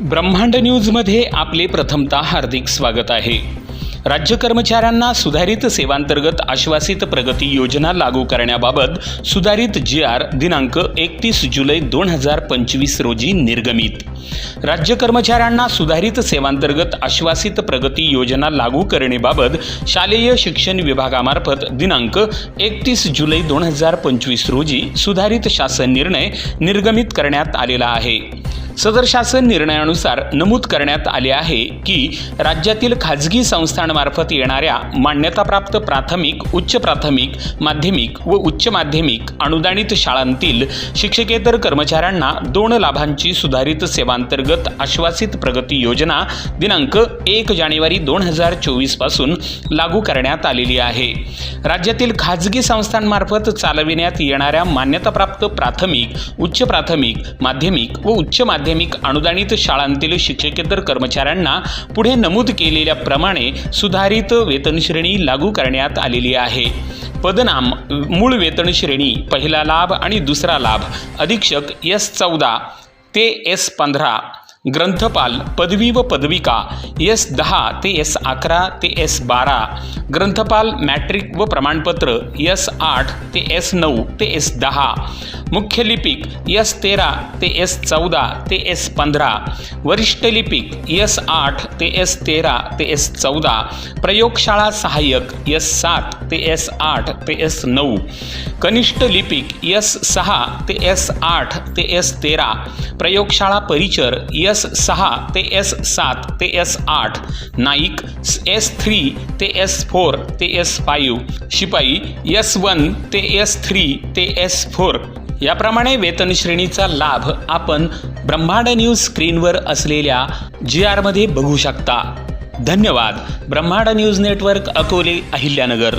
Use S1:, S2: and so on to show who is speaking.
S1: ब्रह्मांड न्यूजमध्ये आपले प्रथमता हार्दिक स्वागत आहे. राज्य कर्मचाऱ्यांना सुधारित सेवांतर्गत आश्वासित प्रगती योजना लागू करण्याबाबत सुधारित जी आर दिनांक एकतीस जुलै दोन हजार पंचवीस रोजी निर्गमित. राज्य कर्मचाऱ्यांना सुधारित सेवांतर्गत आश्वासित प्रगती योजना लागू करणेबाबत शालेय शिक्षण विभागामार्फत दिनांक एकतीस जुलै दोन हजार पंचवीस रोजी सुधारित शासन निर्णय निर्गमित करण्यात आलेला आहे. सदर शासन निर्णयानुसार नमूद करण्यात आले आहे की राज्यातील खाजगी संस्थांमार्फत येणाऱ्या मान्यताप्राप्त प्राथमिक उच्च प्राथमिक माध्यमिक व उच्च माध्यमिक अनुदानित शाळांतील शिक्षकेतर कर्मचाऱ्यांना दोन लाभांची सुधारित सेवांतर्गत आश्वासित प्रगती योजना दिनांक एक जानेवारी दोन हजार चोवीसपासून लागू करण्यात आलेली आहे. राज्यातील खाजगी संस्थांमार्फत चालविण्यात येणाऱ्या मान्यताप्राप्त प्राथमिक उच्च प्राथमिक माध्यमिक व उच्च माध्यमिक अनुदानित शाळांतील शिक्षकेतर कर्मचाऱ्यांना पुढे नमूद केलेल्याप्रमाणे सुधारित वेतनश्रेणी लागू करण्यात आलेली आहे. पदनाम मूळ वेतनश्रेणी पहिला लाभ आणि दुसरा लाभ. अधीक्षक एस चौदा ते एस पंधरा. ग्रंथपाल पदवी व पदविका एस दहा ते एस अकरा ते एस बारा ग्रंथपाल मॅट्रिक व प्रमाणपत्र एस आठ ते एस नऊ ते एस दहा मुख्य लिपिक एस तेरा ते एस चौदा ते एस पंधरा वरिष्ठ लिपिक एस आठ ते एस तेरा ते एस चौदा प्रयोगशाळा सहाय्यक एस सात ते एस आठ ते एस नऊ कनिष्ठ लिपिक एस सहा ते एस आठ ते एस तेरा प्रयोगशाळा परिचर एस सहा ते एस सात ते एस आठ नाईक एस थ्री ते एस फोर ते एस फाईव्ह शिपाई एस वन ते एस थ्री ते एस फोर. याप्रमाणे वेतन श्रेणीचा लाभ आपण ब्रह्मांड न्यूज स्क्रीनवर असलेल्या जी आरमध्ये बघू शकता. धन्यवाद. ब्रह्मांड न्यूज नेटवर्क अकोले अहिल्यानगर.